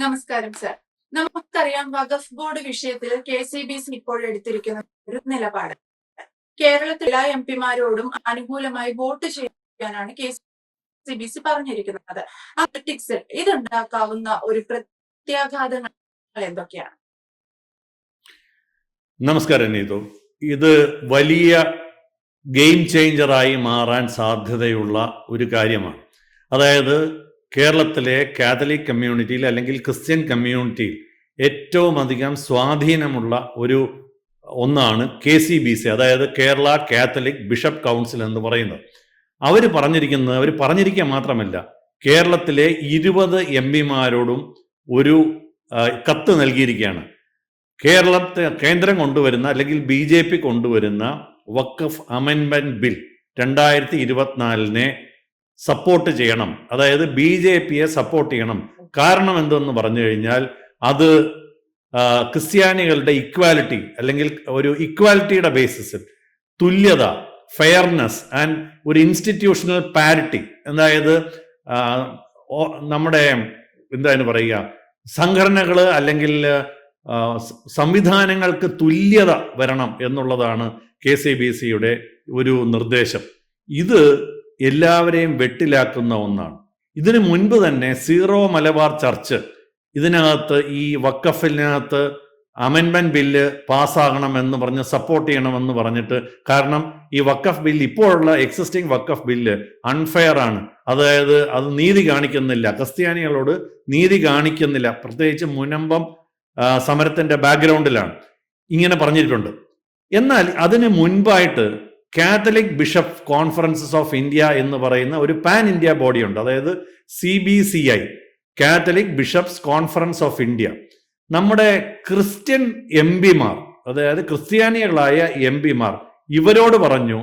നമസ്കാരം സർ നമുക്കറിയാം വഖഫ് ബോർഡ് വിഷയത്തിൽ കെ സി ബി സി ഇപ്പോൾ എടുത്തിരിക്കുന്ന ഒരു നിലപാട്. കേരളത്തിലെ എം പിമാരോടും അനുകൂലമായി വോട്ട് ചെയ്യാനാണ് കെ സി ബി സി പറഞ്ഞിരിക്കുന്നത്. ഇതുണ്ടാക്കാവുന്ന ഒരു പ്രത്യാഘാതങ്ങൾ എന്തൊക്കെയാണ്? നമസ്കാരം നീതു. ഇത് വലിയ ഗെയിം ചേഞ്ചറായി മാറാൻ സാധ്യതയുള്ള ഒരു കാര്യമാണ്. അതായത് കേരളത്തിലെ കാത്തലിക് കമ്മ്യൂണിറ്റിയിൽ അല്ലെങ്കിൽ ക്രിസ്ത്യൻ കമ്മ്യൂണിറ്റിയിൽ ഏറ്റവും അധികം സ്വാധീനമുള്ള ഒരു ഒന്നാണ് കെ സി ബി സി അതായത് കേരള കാത്തലിക് ബിഷപ്പ് കൗൺസിൽ എന്ന് പറയുന്നത്. അവർ പറഞ്ഞിരിക്കുന്നത് അവർ പറഞ്ഞിരിക്കുക മാത്രമല്ല കേരളത്തിലെ ഇരുപത് എം പിമാരോടും ഒരു കത്ത് നൽകിയിരിക്കുകയാണ്. കേരളത്തെ കേന്ദ്രം കൊണ്ടുവരുന്ന അല്ലെങ്കിൽ ബി ജെ പി കൊണ്ടുവരുന്ന വക്കഫ് അമെൻമെന്റ് ബിൽ രണ്ടായിരത്തി ഇരുപത്തിനാലിനെ സപ്പോർട്ട് ചെയ്യണം. അതായത് ബി ജെ പിയെ സപ്പോർട്ട് ചെയ്യണം. കാരണം എന്തെന്ന് പറഞ്ഞു കഴിഞ്ഞാൽ അത് ക്രിസ്ത്യാനികളുടെ ഇക്വാലിറ്റി അല്ലെങ്കിൽ ഒരു ഇക്വാലിറ്റിയുടെ ബേസിസിൽ തുല്യത ഫെയർനെസ് ആൻഡ് ഒരു ഇൻസ്റ്റിറ്റ്യൂഷണൽ പാരിറ്റി അതായത് നമ്മുടെ എന്താണ് പറയുക? സംഘടനകൾ അല്ലെങ്കിൽ സംവിധാനങ്ങൾക്ക് തുല്യത വരണം എന്നുള്ളതാണ് കെ സി ബി സിയുടെ ഒരു നിർദ്ദേശം. ഇത് എല്ലാവരെയും വെട്ടിലാക്കുന്ന ഒന്നാണ്. ഇതിനു മുൻപ് തന്നെ സീറോ മലബാർ ചർച്ച് ഇതിനകത്ത് ഈ വക്കഫിനകത്ത് അമെൻമെന്റ് ബില്ല് പാസ്സാകണം എന്ന് പറഞ്ഞ് സപ്പോർട്ട് ചെയ്യണമെന്ന് പറഞ്ഞിട്ട് കാരണം ഈ വക്കഫ് ബില്ല് ഇപ്പോഴുള്ള എക്സിസ്റ്റിംഗ് വക്കഫ് ബില്ല് അൺഫെയർ ആണ്. അതായത് അത് നീതി കാണിക്കുന്നില്ല. ക്രിസ്ത്യാനികളോട് നീതി കാണിക്കുന്നില്ല. പ്രത്യേകിച്ച് മുനമ്പം സമരത്തിന്റെ ബാക്ക്ഗ്രൗണ്ടിലാണ് ഇങ്ങനെ പറഞ്ഞിട്ടുണ്ട്. എന്നാൽ അതിന് മുൻപായിട്ട് Catholic bishop conferences of India എന്ന് പറയുന്ന ഒരു പാൻ ഇന്ത്യ ബോഡി ഉണ്ട്. അതായത് C B C I Catholic bishops conference of India നമ്മുടെ ക്രിസ്ത്യൻ എം പിമാർ അതായത് ക്രിസ്ത്യാനികളായ എം പിമാർ ഇവരോട് പറഞ്ഞു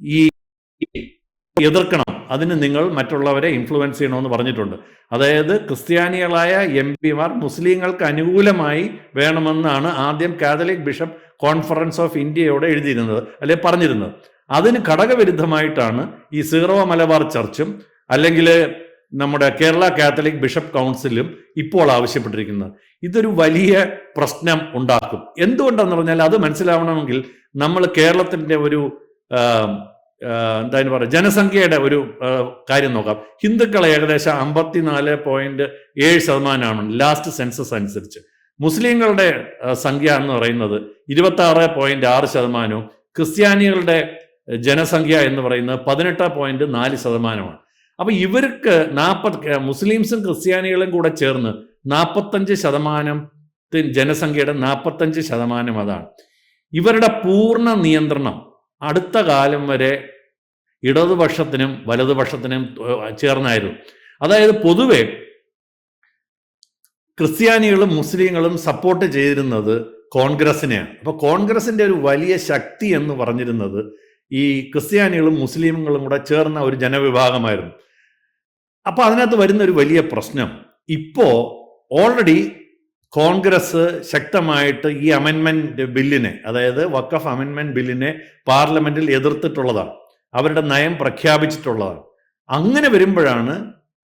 ഈ എതിർക്കണം. അതിന് നിങ്ങൾ മറ്റുള്ളവരെ ഇൻഫ്ലുവൻസ് ചെയ്യണമെന്ന് പറഞ്ഞിട്ടുണ്ട്. അതായത് ക്രിസ്ത്യാനികളായ എം പിമാർ മുസ്ലിങ്ങൾക്ക് അനുകൂലമായി വേണമെന്നാണ് ആദ്യം കാത്തലിക് ബിഷപ്പ് കോൺഫറൻസ് ഓഫ് ഇന്ത്യയോട് എഴുതിയിരുന്നത് അല്ലെ പറഞ്ഞിരുന്നത്. അതിന് ഘടകവിരുദ്ധമായിട്ടാണ് ഈ സീറോ മലബാർ ചർച്ചും അല്ലെങ്കിൽ നമ്മുടെ കേരള കാത്തലിക് ബിഷപ്പ് കൗൺസിലും ഇപ്പോൾ ആവശ്യപ്പെട്ടിരിക്കുന്നത്. ഇതൊരു വലിയ പ്രശ്നം ഉണ്ടാക്കും. എന്തുകൊണ്ടെന്ന് പറഞ്ഞാൽ അത് മനസ്സിലാവണമെങ്കിൽ നമ്മൾ കേരളത്തിന്റെ ഒരു ആ, പറയാം ജനസംഖ്യയുടെ ഒരു കാര്യം നോക്കാം. ഹിന്ദുക്കൾ ഏകദേശം അമ്പത്തിനാല് പോയിന്റ് ഏഴ് ശതമാനമാണ് ലാസ്റ്റ് സെൻസസ് അനുസരിച്ച്. മുസ്ലിങ്ങളുടെ സംഖ്യ എന്ന് പറയുന്നത് ഇരുപത്തി ആറ് പോയിന്റ് ആറ് ശതമാനവും ക്രിസ്ത്യാനികളുടെ ജനസംഖ്യ എന്ന് പറയുന്നത് പതിനെട്ട് പോയിന്റ് നാല് ശതമാനമാണ്. അപ്പൊ ഇവർക്ക് നാൽപ്പത് മുസ്ലിംസും ക്രിസ്ത്യാനികളും കൂടെ ചേർന്ന് നാൽപ്പത്തഞ്ച് ശതമാനം ജനസംഖ്യയുടെ നാൽപ്പത്തഞ്ച് ശതമാനം അതാണ്. ഇവരുടെ പൂർണ നിയന്ത്രണം അടുത്ത കാലം വരെ ഇടതുപക്ഷത്തിനും വലതുപക്ഷത്തിനും ചേർന്നായിരുന്നു. അതായത് പൊതുവെ ക്രിസ്ത്യാനികളും മുസ്ലിങ്ങളും സപ്പോർട്ട് ചെയ്തിരുന്നത് കോൺഗ്രസിനെയാണ് അപ്പോൾ കോൺഗ്രസിന്റെ ഒരു വലിയ ശക്തി എന്ന് പറഞ്ഞിരുന്നത് ഈ ക്രിസ്ത്യാനികളും മുസ്ലിങ്ങളും കൂടെ ചേർന്ന ഒരു ജനവിഭാഗമായിരുന്നു. അപ്പോൾ അതിനകത്ത് വരുന്ന ഒരു വലിയ പ്രശ്നം. ഇപ്പോ ഓൾറെഡി കോൺഗ്രസ് ശക്തമായിട്ട് ഈ അമെൻമെന്റ് ബില്ലിനെ അതായത് വക്കഫ് അമെൻമെന്റ് ബില്ലിനെ പാർലമെന്റിൽ എതിർത്തിട്ടുള്ളതാണ്. അവരുടെ നയം പ്രഖ്യാപിച്ചിട്ടുള്ളതാണ്. അങ്ങനെ വരുമ്പോഴാണ്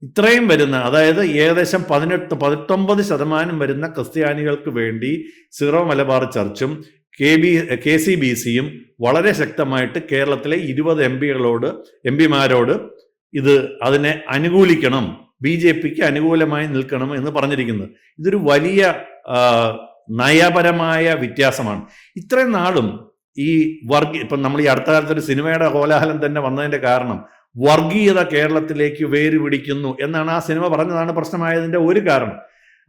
ഇത്രയും വരുന്ന അതായത് ഏകദേശം പതിനെട്ട് പത്തൊമ്പത് ശതമാനം വരുന്ന ക്രിസ്ത്യാനികൾക്ക് വേണ്ടി Syro Malabar ചർച്ചും K B K C B സിയും വളരെ ശക്തമായിട്ട് കേരളത്തിലെ ഇരുപത് എം പികളോട് എം പിമാരോട് ഇത് അതിനെ അനുകൂലിക്കണം. ബി ജെ പിക്ക് അനുകൂലമായി നിൽക്കണം എന്ന് പറഞ്ഞിരിക്കുന്നത് ഇതൊരു വലിയ നയപരമായ വ്യത്യാസമാണ്. ഇത്രയും നാളും ഈ വർഗീ ഇപ്പം നമ്മൾ ഈ അടുത്ത കാലത്ത് ഒരു സിനിമയുടെ കോലാഹലം തന്നെ വന്നതിന്റെ കാരണം വർഗീയത കേരളത്തിലേക്ക് വേര് പിടിക്കുന്നു എന്നാണ് ആ സിനിമ പറഞ്ഞതാണ് പ്രശ്നമായതിന്റെ ഒരു കാരണം.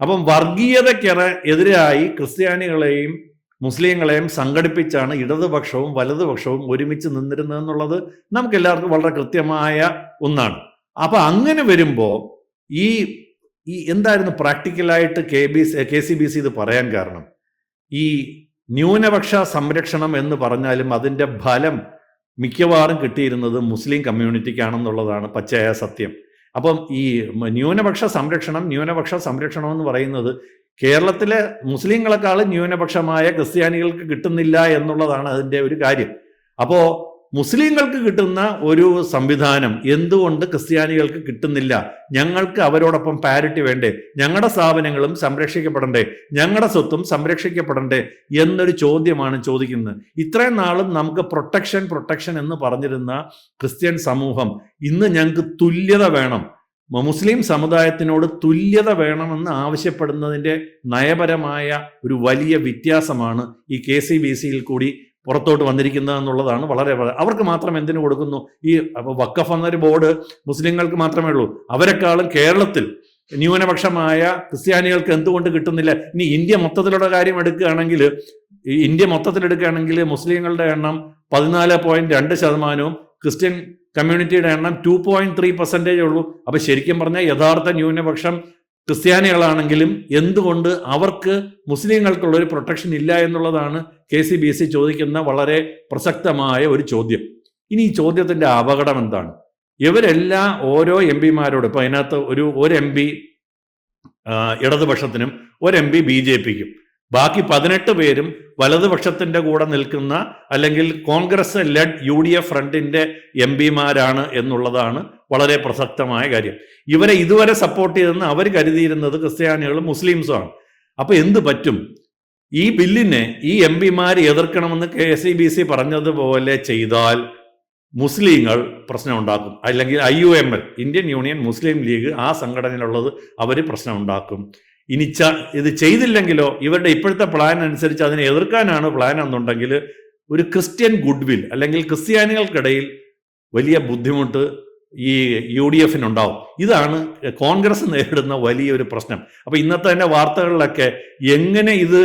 അപ്പം വർഗീയതയ്ക്ക് എതിരായി ക്രിസ്ത്യാനികളെയും മുസ്ലിങ്ങളെയും സംഘടിപ്പിച്ചാണ് ഇടതുപക്ഷവും വലതുപക്ഷവും ഒരുമിച്ച് നിന്നിരുന്നത് എന്നുള്ളത് നമുക്ക് എല്ലാവർക്കും വളരെ കൃത്യമായ ഒന്നാണ്. അപ്പൊ അങ്ങനെ വരുമ്പോ ഈ ഈ എന്തായിരുന്നു പ്രാക്ടിക്കലായിട്ട് K B K C B C ഇത് പറയാൻ കാരണം? ഈ ന്യൂനപക്ഷ സംരക്ഷണം എന്ന് പറഞ്ഞാലും അതിന്റെ ഫലം മിക്കവാറും കിട്ടിയിരുന്നത് മുസ്ലിം കമ്മ്യൂണിറ്റിക്കാണെന്നുള്ളതാണ് പച്ചയായ സത്യം. അപ്പം ഈ ന്യൂനപക്ഷ സംരക്ഷണം ന്യൂനപക്ഷ സംരക്ഷണം എന്ന് പറയുന്നത് കേരളത്തിലെ മുസ്ലിങ്ങളെക്കാളും ന്യൂനപക്ഷമായ ക്രിസ്ത്യാനികൾക്ക് കിട്ടുന്നില്ല എന്നുള്ളതാണ് അതിന്റെ ഒരു കാര്യം. അപ്പോ മുസ്ലിങ്ങൾക്ക് കിട്ടുന്ന ഒരു സംവിധാനം എന്തുകൊണ്ട് ക്രിസ്ത്യാനികൾക്ക് കിട്ടുന്നില്ല? ഞങ്ങൾക്ക് അവരോടൊപ്പം പാരിറ്റി വേണ്ടേ? ഞങ്ങളുടെ സ്ഥാപനങ്ങളും സംരക്ഷിക്കപ്പെടണ്ടേ? ഞങ്ങളുടെ സ്വത്തും സംരക്ഷിക്കപ്പെടണ്ടേ? എന്നൊരു ചോദ്യമാണ് ചോദിക്കുന്നത്. ഇത്രയും നാളും നമുക്ക് പ്രൊട്ടക്ഷൻ പ്രൊട്ടക്ഷൻ എന്ന് പറഞ്ഞിരുന്ന ക്രിസ്ത്യൻ സമൂഹം ഇന്ന് ഞങ്ങൾക്ക് തുല്യത വേണം. മുസ്ലിം സമുദായത്തിനോട് തുല്യത വേണമെന്ന് ആവശ്യപ്പെടുന്നതിന്റെ നയപരമായ ഒരു വലിയ വ്യത്യാസമാണ് ഈ കെ സി ബി സിയിൽ കൂടി പുറത്തോട്ട് വന്നിരിക്കുന്നത് എന്നുള്ളതാണ് വളരെ അവർക്ക് മാത്രം എന്തിനു കൊടുക്കുന്നു? ഈ വക്കഫ് എന്നൊരു ബോർഡ് മുസ്ലിങ്ങൾക്ക് മാത്രമേ ഉള്ളൂ. അവരെക്കാളും കേരളത്തിൽ ന്യൂനപക്ഷമായ ക്രിസ്ത്യാനികൾക്ക് എന്തുകൊണ്ട് കിട്ടുന്നില്ല? ഇനി ഇന്ത്യ മൊത്തത്തിലുള്ള കാര്യം എടുക്കുകയാണെങ്കിൽ ഇന്ത്യ മൊത്തത്തിൽ എടുക്കുകയാണെങ്കിൽ മുസ്ലിങ്ങളുടെ എണ്ണം പതിനാല് പോയിന്റ് രണ്ട് ശതമാനവും ക്രിസ്ത്യൻ കമ്മ്യൂണിറ്റിയുടെ എണ്ണം ടു പോയിന്റ് ത്രീ പെർസെന്റേജ് ഉള്ളൂ. അപ്പോൾ ശരിക്കും പറഞ്ഞാൽ യഥാർത്ഥ ന്യൂനപക്ഷം ക്രിസ്ത്യാനികളാണെങ്കിലും എന്തുകൊണ്ട് അവർക്ക് മുസ്ലിങ്ങൾക്കുള്ള ഒരു പ്രൊട്ടക്ഷൻ ഇല്ല എന്നുള്ളതാണ് കെ സി ബി സി ചോദിക്കുന്ന വളരെ പ്രസക്തമായ ഒരു ചോദ്യം. ഇനി ഈ ചോദ്യത്തിന്റെ അപകടം എന്താണ്? ഇവരെല്ലാം ഓരോ എം പിമാരോട് ഇപ്പൊ അതിനകത്ത് ഒരു ഒരു എം പി ഇടതുപക്ഷത്തിനും ഒരു എം പി ബി ജെ പിക്കും. ബാക്കി പതിനെട്ട് പേരും വലതുപക്ഷത്തിന്റെ കൂടെ നിൽക്കുന്ന അല്ലെങ്കിൽ Congress led U D F ഫ്രണ്ടിന്റെ എം പിമാരാണ് എന്നുള്ളതാണ് വളരെ പ്രസക്തമായ കാര്യം. ഇവരെ ഇതുവരെ സപ്പോർട്ട് ചെയ്തെന്ന് അവർ കരുതിയിരുന്നത് ക്രിസ്ത്യാനികളും മുസ്ലിംസും ആണ്. അപ്പൊ എന്ത് പറ്റും? ഈ ബില്ലിനെ ഈ എം പിമാർ എതിർക്കണമെന്ന് K S E B C പറഞ്ഞതുപോലെ ചെയ്താൽ മുസ്ലിങ്ങൾ പ്രശ്നം ഉണ്ടാക്കും അല്ലെങ്കിൽ I U M L Indian Union Muslim League ആ സംഘടനയിലുള്ളത് അവർ പ്രശ്നം ഉണ്ടാക്കും ഇനി ച ഇത് ചെയ്തില്ലെങ്കിലോ ഇവരുടെ ഇപ്പോഴത്തെ പ്ലാൻ അനുസരിച്ച് അതിനെ എതിർക്കാനാണ് പ്ലാൻ എന്നുണ്ടെങ്കിൽ ഒരു ക്രിസ്ത്യൻ ഗുഡ്വിൽ അല്ലെങ്കിൽ ക്രിസ്ത്യാനികൾക്കിടയിൽ വലിയ ബുദ്ധിമുട്ട് ഈ യു ഡി എഫിനുണ്ടാവും. ഇതാണ് കോൺഗ്രസ് നേരിടുന്ന വലിയൊരു പ്രശ്നം. അപ്പൊ ഇന്നത്തെ തന്നെ വാർത്തകളിലൊക്കെ എങ്ങനെ ഇത്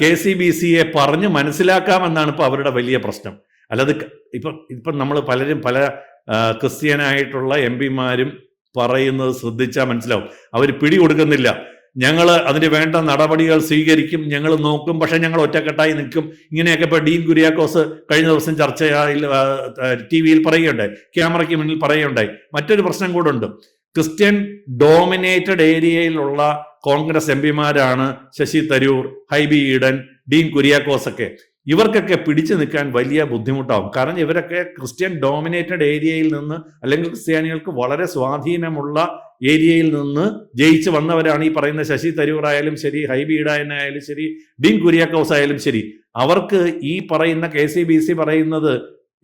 കെ സി ബി സിയെ പറഞ്ഞ് മനസ്സിലാക്കാമെന്നാണ് ഇപ്പൊ അവരുടെ വലിയ പ്രശ്നം. അല്ലാതെ ഇപ്പം ഇപ്പൊ നമ്മൾ പലരും പല ക്രിസ്ത്യനായിട്ടുള്ള എം പിമാരും പറയുന്നത് ശ്രദ്ധിച്ചാൽ മനസ്സിലാവും. അവർ പിടി കൊടുക്കുന്നില്ല ഞങ്ങൾ അതിന് വേണ്ട നടപടികൾ സ്വീകരിക്കും ഞങ്ങൾ നോക്കും. പക്ഷേ ഞങ്ങൾ ഒറ്റക്കെട്ടായി നിൽക്കും. ഇങ്ങനെയൊക്കെ ഇപ്പൊ ഡീൻ കുര്യാക്കോസ് കഴിഞ്ഞ ദിവസം ചർച്ചയിൽ ടി വിയിൽ പറയുകയുണ്ടായി ക്യാമറയ്ക്ക് മുന്നിൽ പറയുകയുണ്ടായി. മറ്റൊരു പ്രശ്നം കൂടെ ഉണ്ട്. ക്രിസ്ത്യൻ ഡോമിനേറ്റഡ് ഏരിയയിലുള്ള കോൺഗ്രസ് എം പിമാരാണ് ശശി തരൂർ ഹൈബി ഈഡൻ ഡീൻ കുര്യാക്കോസ് ഒക്കെ ഇവർക്കൊക്കെ പിടിച്ചു നിൽക്കാൻ വലിയ ബുദ്ധിമുട്ടാവും. കാരണം ഇവരൊക്കെ ക്രിസ്ത്യൻ ഡോമിനേറ്റഡ് ഏരിയയിൽ നിന്ന് അല്ലെങ്കിൽ ക്രിസ്ത്യാനികൾക്ക് വളരെ സ്വാധീനമുള്ള ഏരിയയിൽ നിന്ന് ജയിച്ചു വന്നവരാണ് ഈ പറയുന്ന ശശി തരൂർ ആയാലും ശരി ഹൈബി ആയാലും ശരി ഡീൻ കുര്യാക്കോസ് ആയാലും ശരി. അവർക്ക് ഈ പറയുന്ന കെ സി ബി സി പറയുന്നത്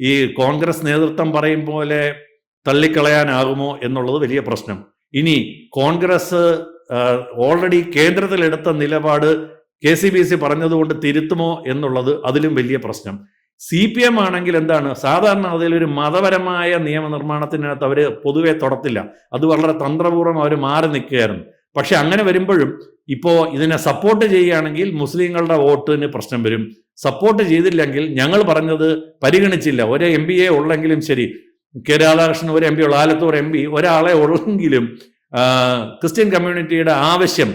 ഈ കോൺഗ്രസ് നേതൃത്വം പറയും പോലെ തള്ളിക്കളയാനാകുമോ എന്നുള്ളത് വലിയ പ്രശ്നം. ഇനി കോൺഗ്രസ് ഓൾറെഡി കേന്ദ്രത്തിലെടുത്ത നിലപാട് കെ സി ബി സി പറഞ്ഞതുകൊണ്ട് തിരുത്തുമോ എന്നുള്ളത് അതിലും വലിയ പ്രശ്നം. സി പി എം ആണെങ്കിൽ എന്താണ്? സാധാരണ അതിലൊരു മതപരമായ നിയമനിർമ്മാണത്തിനകത്ത് അവർ പൊതുവെ തൊടത്തില്ല. അത് വളരെ തന്ത്രപൂർവം അവർ മാറി നിൽക്കുകയായിരുന്നു. പക്ഷെ അങ്ങനെ വരുമ്പോഴും ഇപ്പോൾ ഇതിനെ സപ്പോർട്ട് ചെയ്യുകയാണെങ്കിൽ മുസ്ലിങ്ങളുടെ വോട്ടിന് പ്രശ്നം വരും. സപ്പോർട്ട് ചെയ്തില്ലെങ്കിൽ ഞങ്ങൾ പറഞ്ഞത് പരിഗണിച്ചില്ല. ഒരു എം എ ഉള്ളെങ്കിലും ശരി. കെ രാധാകൃഷ്ണൻ ഒരു എം പി ഉള്ള ആലത്തൂർ എം പി ഒരാളെ ഉള്ളെങ്കിലും ക്രിസ്ത്യൻ കമ്മ്യൂണിറ്റിയുടെ ആവശ്യം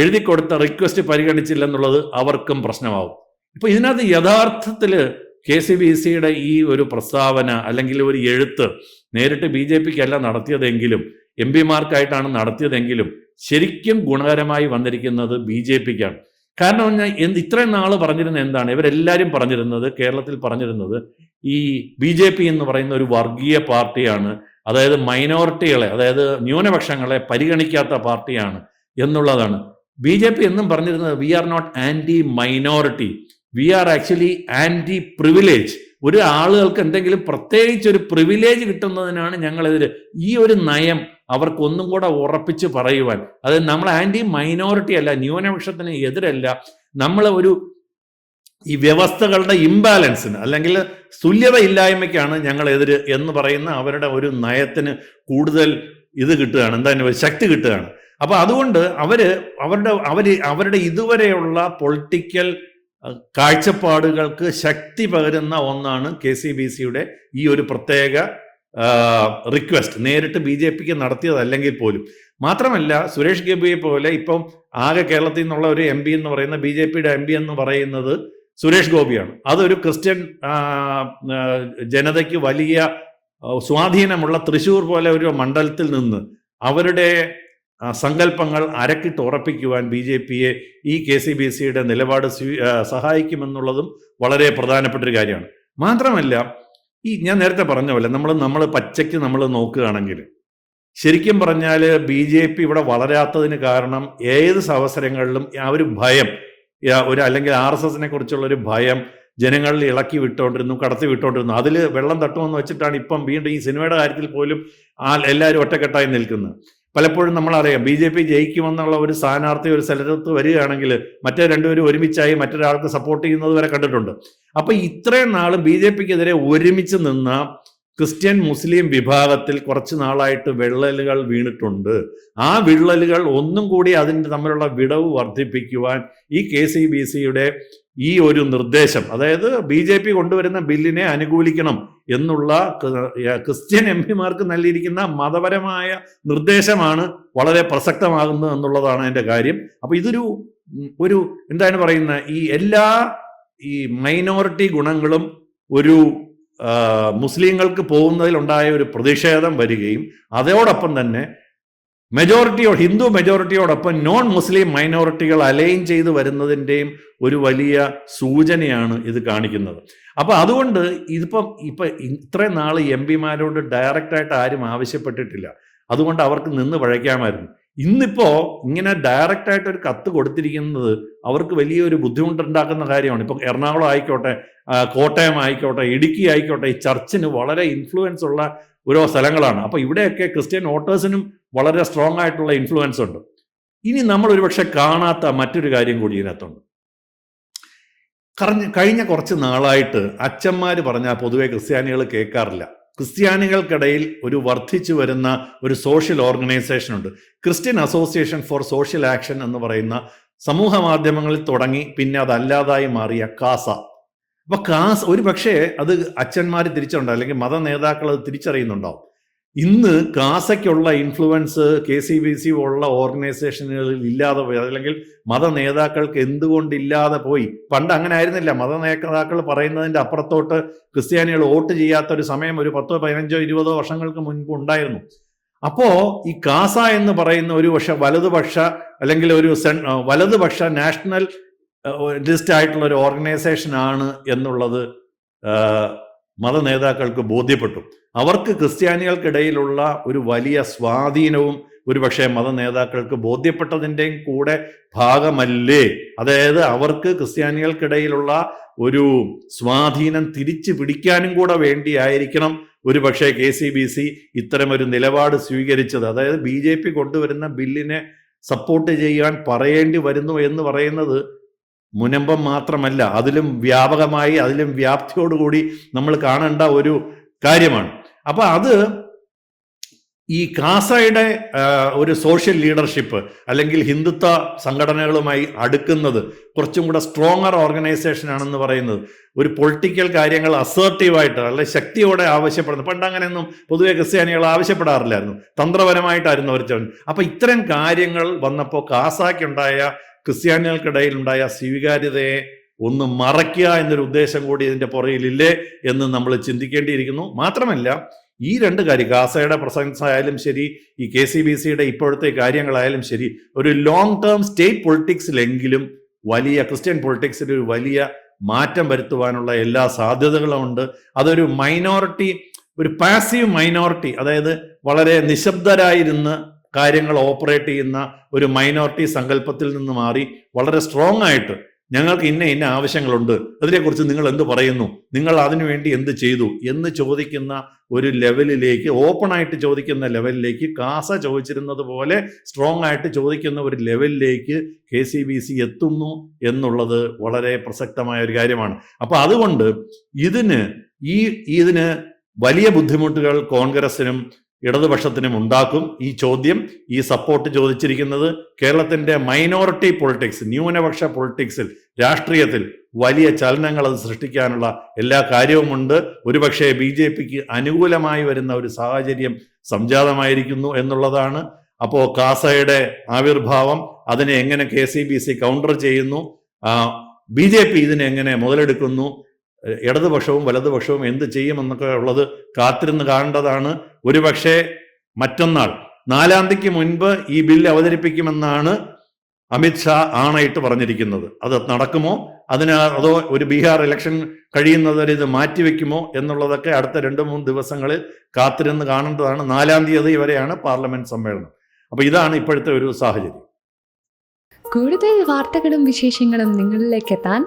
എഴുതി കൊടുത്ത റിക്വസ്റ്റ് പരിഗണിച്ചില്ലെന്നുള്ളത് അവർക്കും പ്രശ്നമാവും. ഇപ്പൊ ഇതിനകത്ത് യഥാർത്ഥത്തിൽ കെ സി ബി സിയുടെ ഈ ഒരു പ്രസ്താവന അല്ലെങ്കിൽ ഒരു എഴുത്ത് നേരിട്ട് ബി ജെ പിക്ക് അല്ല നടത്തിയതെങ്കിലും എം പിമാർക്കായിട്ടാണ് നടത്തിയതെങ്കിലും ശരിക്കും ഗുണകരമായി വന്നിരിക്കുന്നത് ബി ജെ പിക്കാണ്. കാരണം ഞാൻ എന്ത് ഇത്രയും നാൾ പറഞ്ഞിരുന്ന എന്താണ്? ഇവരെല്ലാവരും പറഞ്ഞിരുന്നത് കേരളത്തിൽ പറഞ്ഞിരുന്നത് ഈ ബി ജെ പി എന്ന് പറയുന്ന ഒരു വർഗീയ പാർട്ടിയാണ്. അതായത് മൈനോറിറ്റികളെ അതായത് ന്യൂനപക്ഷങ്ങളെ പരിഗണിക്കാത്ത പാർട്ടിയാണ് എന്നുള്ളതാണ്. ബി ജെ പി എന്നും പറഞ്ഞിരുന്നത് we are not anti minority we are actually anti privilege ഒരു ആളുകൾക്ക് എന്തെങ്കിലും പ്രത്യേകിച്ച് ഒരു പ്രിവിലേജ് കിട്ടുന്നതിനാണ് ഞങ്ങളെതിരെ ഈ ഒരു നയം അവർക്ക് ഒന്നും കൂടെ ഉറപ്പിച്ച് പറയുവാൻ. അത് നമ്മൾ ആന്റി മൈനോറിറ്റി അല്ല ന്യൂനപക്ഷത്തിന് എതിരല്ല. നമ്മൾ ഒരു ഈ വ്യവസ്ഥകളുടെ ഇംബാലൻസിന് അല്ലെങ്കിൽ തുല്യത ഇല്ലായ്മയ്ക്കാണ് ഞങ്ങൾ എതിര് എന്ന് പറയുന്ന അവരുടെ ഒരു നയത്തിന് കൂടുതൽ ഇത് കിട്ടുകയാണ്. എന്താ ശക്തി കിട്ടുകയാണ്. അപ്പൊ അതുകൊണ്ട് അവർ അവരുടെ അവർ അവരുടെ ഇതുവരെയുള്ള പൊളിറ്റിക്കൽ കാഴ്ചപ്പാടുകൾക്ക് ശക്തി പകരുന്ന ഒന്നാണ് കെ സി ബി സിയുടെ ഈ ഒരു പ്രത്യേക റിക്വസ്റ്റ് നേരിട്ട് ബി ജെ പിക്ക് നടത്തിയതല്ലെങ്കിൽ പോലും. മാത്രമല്ല സുരേഷ് ഗോപിയെ പോലെ ഇപ്പം ആകെ കേരളത്തിൽ നിന്നുള്ള ഒരു എം എന്ന് പറയുന്ന ബി ജെ പിയുടെ എം എന്ന് പറയുന്നത് സുരേഷ് ഗോപിയാണ്. അതൊരു ക്രിസ്ത്യൻ ജനതയ്ക്ക് വലിയ സ്വാധീനമുള്ള തൃശ്ശൂർ പോലെ ഒരു മണ്ഡലത്തിൽ നിന്ന് അവരുടെ സങ്കല്പങ്ങൾ അരക്കിട്ട് ഉറപ്പിക്കുവാൻ ബി ജെ പിയെ ഈ കെ സി ബി സിയുടെ നിലപാട് സ്വീ- സഹായിക്കുമെന്നുള്ളതും വളരെ പ്രധാനപ്പെട്ട ഒരു കാര്യമാണ്. മാത്രമല്ല ഈ ഞാൻ നേരത്തെ പറഞ്ഞ പോലെ നമ്മൾ നമ്മൾ പച്ചയ്ക്ക് നമ്മൾ നോക്കുകയാണെങ്കിൽ ശരിക്കും പറഞ്ഞാൽ ബി ജെ പി ഇവിടെ വളരാത്തതിന് കാരണം ഏത് അവസരങ്ങളിലും ആ ഒരു ഭയം ഒരു അല്ലെങ്കിൽ ആർ എസ് എസിനെ കുറിച്ചുള്ള ഒരു ഭയം ജനങ്ങളിൽ ഇളക്കി വിട്ടുകൊണ്ടിരുന്നു കടത്തി വിട്ടുകൊണ്ടിരുന്നു അതിൽ വെള്ളം തട്ടുമെന്ന് വെച്ചിട്ടാണ് ഇപ്പം വീണ്ടും ഈ സിനിമയുടെ കാര്യത്തിൽ പോലും ആ എല്ലാവരും ഒറ്റക്കെട്ടായി നിൽക്കുന്നത്. പലപ്പോഴും നമ്മളറിയാം ബി ജെ പി ജയിക്കുമെന്നുള്ള ഒരു സ്ഥാനാർത്ഥി ഒരു സ്ഥലത്ത് വരികയാണെങ്കിൽ മറ്റേ രണ്ടുപേരും ഒരുമിച്ചായി മറ്റൊരാൾക്ക് സപ്പോർട്ട് ചെയ്യുന്നത് വരെ കണ്ടിട്ടുണ്ട്. അപ്പൊ ഇത്രയും നാളും ബി ജെ പിക്കെതിരെ ഒരുമിച്ച് നിന്ന ക്രിസ്ത്യൻ മുസ്ലിം വിഭാഗത്തിൽ കുറച്ച് നാളായിട്ട് വിള്ളലുകൾ വീണിട്ടുണ്ട്. ആ വിള്ളലുകൾ ഒന്നും കൂടി അതിന്റെ തമ്മിലുള്ള വിടവ് വർദ്ധിപ്പിക്കുവാൻ ഈ കെ സി ബി സിയുടെ ഈ ഒരു നിർദ്ദേശം അതായത് ബി ജെ പി കൊണ്ടുവരുന്ന ബില്ലിനെ അനുകൂലിക്കണം എന്നുള്ള ക്രിസ്ത്യൻ എം പിമാർക്ക് നൽകിയിരിക്കുന്ന മതപരമായ നിർദ്ദേശമാണ് വളരെ പ്രസക്തമാകുന്നത് എന്നുള്ളതാണ് എന്റെ കാര്യം. അപ്പോൾ ഇതൊരു ഒരു എന്താണ് പറയുന്നത്? ഈ എല്ലാ ഈ മൈനോറിറ്റി ഗുണങ്ങളും ഒരു മുസ്ലിങ്ങൾക്ക് പോകുന്നതിലുണ്ടായ ഒരു പ്രതിഷേധം വരികയും അതോടൊപ്പം തന്നെ മെജോറിറ്റിയോ ഹിന്ദു മെജോറിറ്റിയോടൊപ്പം നോൺ മുസ്ലിം മൈനോറിറ്റികൾ അലൈൻ ചെയ്ത് വരുന്നതിന്റെയും ഒരു വലിയ സൂചനയാണ് ഇത് കാണിക്കുന്നത്. അപ്പൊ അതുകൊണ്ട് ഇതിപ്പം ഇപ്പൊ ഇത്രയും നാൾ എം പിമാരോട് ഡയറക്റ്റായിട്ട് ആരും ആവശ്യപ്പെട്ടിട്ടില്ല. അതുകൊണ്ട് അവർക്ക് നിന്ന് പഴയ്ക്കാമായിരുന്നു ഇന്നിപ്പോ ഇങ്ങനെ ഡയറക്റ്റായിട്ട് ഒരു കത്ത് കൊടുത്തിരിക്കുന്നത് അവർക്ക് വലിയൊരു ബുദ്ധിമുട്ടുണ്ടാക്കുന്ന കാര്യമാണ്. ഇപ്പൊ എറണാകുളം ആയിക്കോട്ടെ കോട്ടയം ആയിക്കോട്ടെ ഇടുക്കി ആയിക്കോട്ടെ ഈ ചർച്ചിന് വളരെ ഇൻഫ്ലുവൻസ് ഉള്ള ഓരോ സ്ഥലങ്ങളാണ്. അപ്പൊ ഇവിടെയൊക്കെ ക്രിസ്ത്യൻ വോട്ടേഴ്സിനും വളരെ സ്ട്രോങ് ആയിട്ടുള്ള ഇൻഫ്ലുവൻസ് ഉണ്ട്. ഇനി നമ്മൾ ഒരുപക്ഷെ കാണാത്ത മറ്റൊരു കാര്യം കൂടി ഇതിനകത്തുണ്ട്. കഴിഞ്ഞ കഴിഞ്ഞ കുറച്ച് നാളായിട്ട് അച്ഛന്മാർ പറഞ്ഞാൽ പൊതുവെ ക്രിസ്ത്യാനികൾ കേൾക്കാറില്ല. ക്രിസ്ത്യാനികൾക്കിടയിൽ ഒരു വർദ്ധിച്ചു വരുന്ന ഒരു സോഷ്യൽ ഓർഗനൈസേഷൻ ഉണ്ട്. Christian association for social action എന്ന് പറയുന്ന സമൂഹ മാധ്യമങ്ങളിൽ തുടങ്ങി പിന്നെ അതല്ലാതായി മാറിയ കാസ. അപ്പൊ ക്ലാസ് ഒരു പക്ഷേ അത് അച്ഛന്മാർ തിരിച്ചുണ്ടാവും അല്ലെങ്കിൽ മത നേതാക്കൾ അത് തിരിച്ചറിയുന്നുണ്ടാവും. ഇന്ന് കാസയ്ക്കുള്ള influence K C B C ഉള്ള ഓർഗനൈസേഷനുകളിൽ ഇല്ലാതെ പോയി അല്ലെങ്കിൽ മത നേതാക്കൾക്ക് എന്തുകൊണ്ട് ഇല്ലാതെ പോയി. പണ്ട് അങ്ങനെ ആയിരുന്നില്ല. മത നേതാക്കൾ പറയുന്നതിന്റെ അപ്പുറത്തോട്ട് ക്രിസ്ത്യാനികൾ വോട്ട് ചെയ്യാത്ത ഒരു സമയം ഒരു പത്തോ പതിനഞ്ചോ ഇരുപതോ വർഷങ്ങൾക്ക് മുൻപ് ഉണ്ടായിരുന്നു. അപ്പോൾ ഈ കാസ എന്ന് പറയുന്ന ഒരു പക്ഷെ വലതുപക്ഷ അല്ലെങ്കിൽ ഒരു വലതുപക്ഷ നാഷണൽ ലിസ്റ്റ് ആയിട്ടുള്ള ഒരു ഓർഗനൈസേഷൻ ആണ് എന്നുള്ളത് മത നേതാക്കൾക്ക് ബോധ്യപ്പെട്ടു. അവർക്ക് ക്രിസ്ത്യാനികൾക്കിടയിലുള്ള ഒരു വലിയ സ്വാധീനവും ഒരുപക്ഷെ മത നേതാക്കൾക്ക് ബോധ്യപ്പെട്ടതിന്റെയും കൂടെ ഭാഗമല്ലേ? അതായത് അവർക്ക് ക്രിസ്ത്യാനികൾക്കിടയിലുള്ള ഒരു സ്വാധീനം തിരിച്ചു പിടിക്കാനും കൂടെ വേണ്ടിയായിരിക്കണം ഒരുപക്ഷെ കെ സി ബി സി ഇത്തരമൊരു നിലപാട് സ്വീകരിച്ചത്. അതായത് ബി ജെ പി കൊണ്ടുവരുന്ന ബില്ലിനെ സപ്പോർട്ട് ചെയ്യാൻ പറയേണ്ടി വരുന്നു എന്ന് പറയുന്നത് മുനമ്പം മാത്രമല്ല അതിലും വ്യാപകമായി അതിലും വ്യാപ്തിയോടുകൂടി നമ്മൾ കാണേണ്ട ഒരു കാര്യമാണ്. അപ്പൊ അത് ഈ കാസയുടെ ഒരു സോഷ്യൽ ലീഡർഷിപ്പ് അല്ലെങ്കിൽ ഹിന്ദുത്വ സംഘടനകളുമായി അടുക്കുന്നത് കുറച്ചും കൂടെ സ്ട്രോങ്ങർ ഓർഗനൈസേഷൻ ആണെന്ന് പറയുന്നത് ഒരു പൊളിറ്റിക്കൽ കാര്യങ്ങൾ അസേർട്ടീവായിട്ട് അല്ലെ ശക്തിയോടെ ആവശ്യപ്പെടുന്നു. പണ്ട് അങ്ങനെയൊന്നും പൊതുവെ ക്രിസ്ത്യാനികൾ ആവശ്യപ്പെടാറില്ലായിരുന്നു. തന്ത്രപരമായിട്ടായിരുന്നു അവർ ചെയ്യുന്നത്. അപ്പം ഇത്തരം കാര്യങ്ങൾ വന്നപ്പോൾ കാസാക്കുണ്ടായ ക്രിസ്ത്യാനികൾക്കിടയിലുണ്ടായ സ്വീകാര്യതയെ ഒന്ന് മറയ്ക്കുക എന്നൊരു ഉദ്ദേശം കൂടി ഇതിന്റെ പുറയിലില്ലേ എന്ന് നമ്മൾ ചിന്തിക്കേണ്ടിയിരിക്കുന്നു. മാത്രമല്ല ഈ രണ്ട് കാര്യം ഗാസയുടെ പ്രസൻസ് ആയാലും ശരി ഈ കെ സി ബി സിയുടെ ഇപ്പോഴത്തെ കാര്യങ്ങളായാലും ശരി ഒരു ലോങ് ടേം സ്റ്റേറ്റ് പൊളിറ്റിക്സിലെങ്കിലും വലിയ ക്രിസ്ത്യൻ പൊളിറ്റിക്സിൽ ഒരു വലിയ മാറ്റം വരുത്തുവാനുള്ള എല്ലാ സാധ്യതകളും ഉണ്ട്. അതൊരു മൈനോറിറ്റി ഒരു പാസീവ് മൈനോറിറ്റി അതായത് വളരെ നിശബ്ദരായിരുന്ന് കാര്യങ്ങൾ ഓപ്പറേറ്റ് ചെയ്യുന്ന ഒരു മൈനോറിറ്റി സങ്കല്പത്തിൽ നിന്ന് മാറി വളരെ സ്ട്രോങ് ആയിട്ട് ഞങ്ങൾക്ക് ഇന്ന ഇന്ന ആവശ്യങ്ങളുണ്ട്. അതിനെക്കുറിച്ച് നിങ്ങൾ എന്ത് പറയുന്നു? നിങ്ങൾ അതിനുവേണ്ടി എന്ത് ചെയ്തു? എന്ന് ചോദിക്കുന്ന ഒരു ലെവലിലേക്ക് ഓപ്പണായിട്ട് ചോദിക്കുന്ന ലെവലിലേക്ക് കാസ ചോദിച്ചിരുന്നത് പോലെ സ്ട്രോങ് ആയിട്ട് ചോദിക്കുന്ന ഒരു ലെവലിലേക്ക് കെ സി ബി സി എത്തുന്നു എന്നുള്ളത് വളരെ പ്രസക്തമായ ഒരു കാര്യമാണ്. അപ്പോൾ അതുകൊണ്ട് ഇതിന് ഈ ഇതിന് വലിയ ബുദ്ധിമുട്ടുകൾ കോൺഗ്രസിനും ഇടതുപക്ഷത്തിനും ഉണ്ടാക്കും. ഈ ചോദ്യം ഈ സപ്പോർട്ട് ചോദിച്ചിരിക്കുന്നത് കേരളത്തിന്റെ മൈനോറിറ്റി പൊളിറ്റിക്സ് ന്യൂനപക്ഷ പൊളിറ്റിക്സിൽ രാഷ്ട്രീയത്തിൽ വലിയ ചലനങ്ങൾ അത് സൃഷ്ടിക്കാനുള്ള എല്ലാ കാര്യവുമുണ്ട് ഒരുപക്ഷെ ബി ജെ പിക്ക് അനുകൂലമായി വരുന്ന ഒരു സാഹചര്യം സംജാതമായിരിക്കുന്നു എന്നുള്ളതാണ്. അപ്പോൾ കാസയുടെ ആവിർഭാവം അതിനെ എങ്ങനെ K C B C counter ചെയ്യുന്നു? ബി ജെ പി ഇതിനെ എങ്ങനെ മുതലെടുക്കുന്നു? ഇടതുപക്ഷവും വലതുപക്ഷവും എന്ത് ചെയ്യുമെന്നൊക്കെ ഉള്ളത് കാത്തിരുന്ന് കാണേണ്ടതാണ്. ഒരുപക്ഷെ മറ്റന്നാൾ നാലാം തീയതിക്ക് മുൻപ് ഈ ബില്ല് അവതരിപ്പിക്കുമെന്നാണ് അമിത്ഷാ ആണയിട്ട് പറഞ്ഞിരിക്കുന്നത്. അത് നടക്കുമോ? അതിന് അതോ ഒരു ബീഹാർ ഇലക്ഷൻ കഴിയുന്നതുവരെ ഇത് മാറ്റിവെക്കുമോ എന്നുള്ളതൊക്കെ അടുത്ത രണ്ട് മൂന്ന് ദിവസങ്ങളിൽ കാത്തിരുന്ന് കാണേണ്ടതാണ്. നാലാം തീയതി വരെയാണ് പാർലമെന്റ് സമ്മേളനം. അപ്പൊ ഇതാണ് ഇപ്പോഴത്തെ ഒരു സാഹചര്യം. കൂടുതൽ വാർത്തകളും വിശേഷങ്ങളും നിങ്ങളിലേക്ക് എത്താൻ